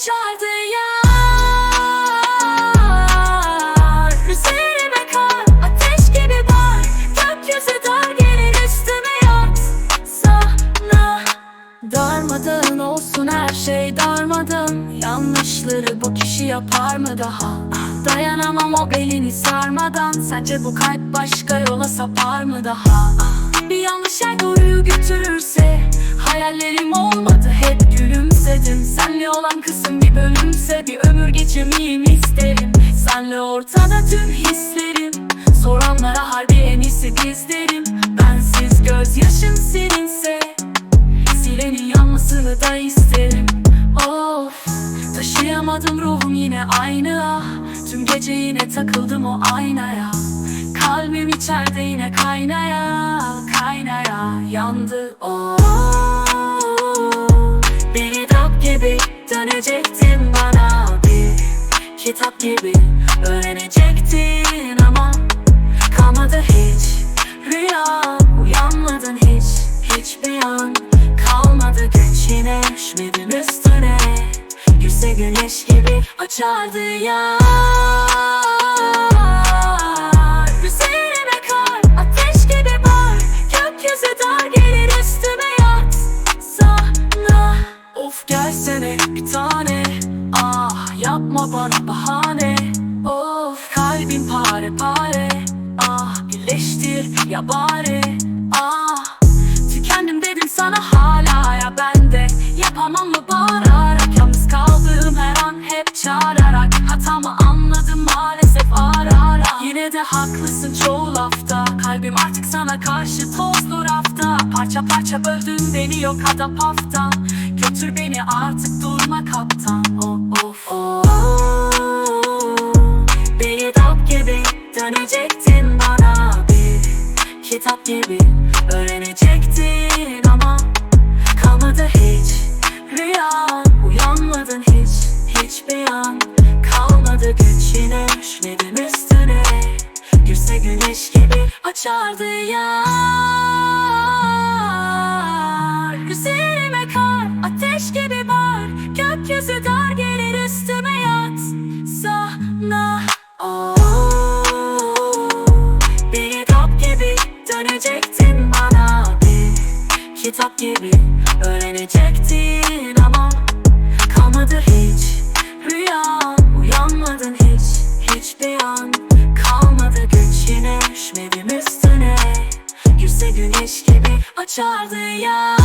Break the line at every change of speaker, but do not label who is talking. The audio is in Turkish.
açardı yar. Üzerime kar ateş gibi var Gökyüzü dar gelir üstüme yat. Sana Darmadağın olsun her şey darmadağın. Yanlışları bu kişi yapar mı daha? Dayanamam o belini sarmadan. Sence bu kalp başka yola sapar mı daha? Bir yanlış yer doğruyu götürürse Hayallerim olmadı hep gülümsedim Senle olan kısım bir bölümse Bir ömür geçirmeyeyim isterim. Senle ortada tüm hislerim. Soranlara harbi en iyisi bizlerim. Bensiz gözyaşım silinse Silenin yanmasını da isterim. Of Taşıyamadım ruhum yine aynı ah Tüm gece yine takıldım o aynaya. Kalbim içeride yine kaynaya Kaynaya. Yandı oh Kitap gibi öğrenecektin ama Kalmadı hiç. Rüya Uyanmadın hiç hiçbir an Kalmadı. Güç yine düşmedin üstüne. Gülse güneş gibi açardı yar. Üzerime kar ateş bana bahane. Of kalbim pare pare. Ah birleştir ya bari Ah Tükendim dedim sana hala ya ben de. Yapamam mı bağırarak? Yalnız kaldığım her an hep çağırarak. Hatamı anladım maalesef ara ara. Yine de haklısın çoğu lafta. Kalbim artık sana karşı tozlu rafta. Parça parça böldün beni yok adam hafta Götür beni artık durma kaptan. Oh, of. oh. Dönecektin bana bir Kitap gibi. Öğrenecektin ama Kalmadı hiç. Rüya Uyanmadın hiç. Hiçbir an Kalmadı güç. Yine düşmedin üstüne. Gülse güneş gibi açardı yar Kitap gibi. Öğrenecektin ama Kalmadı hiç. Rüya Uyanmadın hiç. Hiçbir an Kalmadı güç. Yine düşmedim üstüne. Girse güneş gibi açardı ya.